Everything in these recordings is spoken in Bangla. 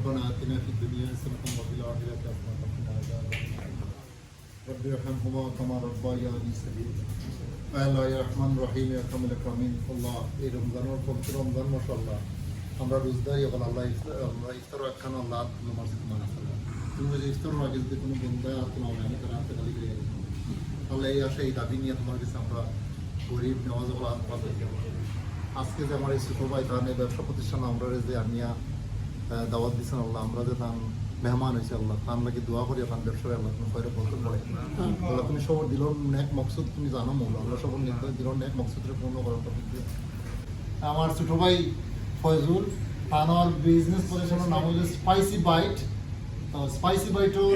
ربنا آتنا في الدنيا حسنة وفي الآخرة حسنة وقنا عذاب النار رب ارحمهما كما ربياني صغيرا আল্লাহ ইয়া রহমান রহিম ইয়া কামিল কামিন আল্লাহ এই রমজানের পবিত্র রমজান মাশাআল্লাহ আমরা রোজদারি হল আল্লাহ ইফতার আমরা ইফতার একখান আল্লাহ তোমার সাথে মানা করলাম তুমি যদি ইফতার আগে যদি কোনো বন্ধা তোমার আমি তারা হাতে খালি করে আল্লাহ এই আশা এই দাবি নিয়ে তোমার কাছে আমরা গরিব নেওয়াজ হল আত্মা আজকে যে আমার এই ছোট ভাই তার এই ব্যবসা প্রতিষ্ঠান আমরা যে আনিয়া আহ, দাওয়াত দিচ্ছেন আল্লাহ, আমরা যে তার মেহমান হয়েছে আল্লাহ, তার লাগে দোয়া করি আপনার ব্যবসায় আল্লাহ তুমি কয়টা বলতে পারে আল্লাহ, তুমি সবর দিল, নেক মকসুদ তুমি জানো মৌল আমরা সবর নির্ধারিত দিল নেক মকসুদটা পূর্ণ করার দিয়ে আমার ছোট ভাই ফয়জুল তানোর বিজনেস প্রতিষ্ঠানের নাম হলো স্পাইসি বাইট স্পাইসি বাইটর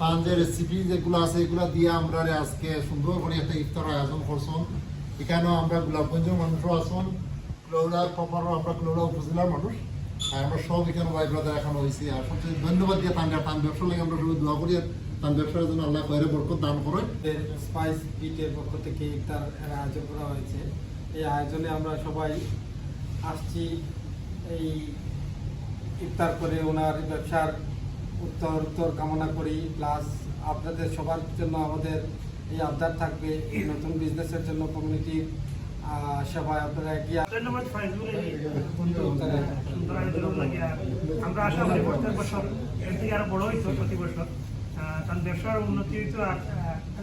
তার যে রেসিপি যেগুলো আছে, এগুলো দিয়ে আমরা আজকে সুন্দর করে একটা ইফতার আয়োজন করছন এখানেও আমরা গোলাপগঞ্জের মানুষও আসুন ক্লোরা আমরা ক্লোরা উপজেলার মানুষ। আর আমরা সব এখানে ভাই ব্রাদার হয়েছি আর সবচেয়ে ধন্যবাদ দিয়ে তান তান ব্যবসা লাগে আমরা সবাই দোয়া করি তান ব্যবসার জন্য আল্লাহ কয়ের বরকত দান করেন। স্পাইস বিটের পক্ষ থেকে এর আয়োজন করা হয়েছে। এই আয়োজনে আমরা সবাই আসছি। এই ইফতার করে ওনার ব্যবসার উত্তর উত্তর কামনা করি। প্লাস আপনাদের সবার জন্য আমাদের এই আবদার থাকবে। নতুন বিজনেসের জন্য কমিউনিটির আপনারা আমরা আশা করি প্রত্যেক বছর এর থেকে আরও বড় হইতো প্রতি বছর। কারণ ব্যবসার উন্নতি হইতো আর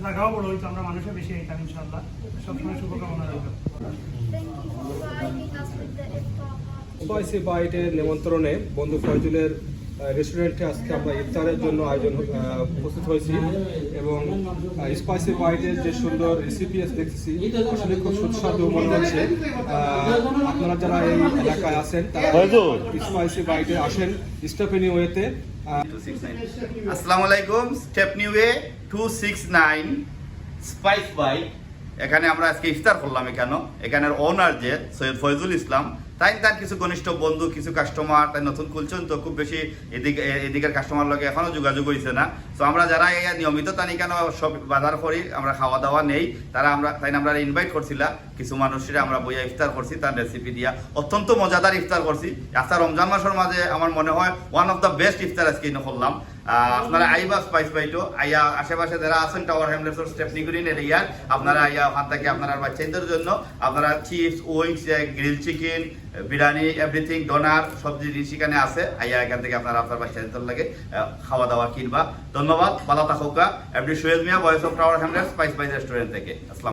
জায়গাও বড় হইতো আমরা মানুষের বেশি হইতাম ইনশাল্লাহ সবসময় শুভকামনা রইল। বাইটের নিমন্ত্রণে বন্ধু ফয়জুলের রেস্টুরেন্টে আজকে আমরা ইফতারের জন্য আয়োজন উপস্থিত হয়েছি এবং স্পাইসি বাইটের যে সুন্দর রেসিপি আছে দেখতেছি আসলে খুব সুস্বাদু মনে হচ্ছে। আপনারা যারা এই এলাকায় আছেন তারা স্পাইসি বাইটে আসেন স্টেফেনি ওয়েতে। আসসালামু আলাইকুম Stepney A two six nine spice bite এখানে আমরা আজকে ইফতার করলাম এখানে এখানের ওনার যে সৈয়দ ফয়জুল ইসলাম তাই তার কিছু ঘনিষ্ঠ বন্ধু, কিছু কাস্টমার তাই নতুন খুলছেন, তো খুব বেশি এদিকে, এদিকের কাস্টমার লগে এখনও যোগাযোগ হয়েছে না। তো আমরা যারা নিয়মিত তানি কেন সব বাজার করি, আমরা খাওয়া দাওয়া নেই, তারা আমরা, তাই আমরা ইনভাইট করছিলাম কিছু মানুষের আমরা বইয়া ইফতার করছি, তার রেসিপি দিয়া। অত্যন্ত মজাদার ইফতার করছি। আজকে রমজান মাসের মাঝে আমার মনে হয় ওয়ান অফ দ্য বেস্ট ইফতার আজকে ইনো করলাম। আপনারা আইবা স্পাইস বাইটো আইয়া আশেপাশে যারা আছেন টাওয়ার হ্যামলেটস স্টেপনি গ্রিন এরিয়ার আপনারা আইয়া ওখান থেকে আপনারা বাচ্চাদের জন্য আপনারা chips wings grill chicken biryani everything doner সব জিনিস এখানে আছে। আইয়া এখান থেকে আপনারা আপনার বাচ্চাদের লাগে খাওয়া দাওয়া কিনবা। ধন্যবাদ। বালা থাকুকা এভরি সোয়েজ মিয়া voice of Tower Hamlets spice bites restaurant থেকে। আসসালাম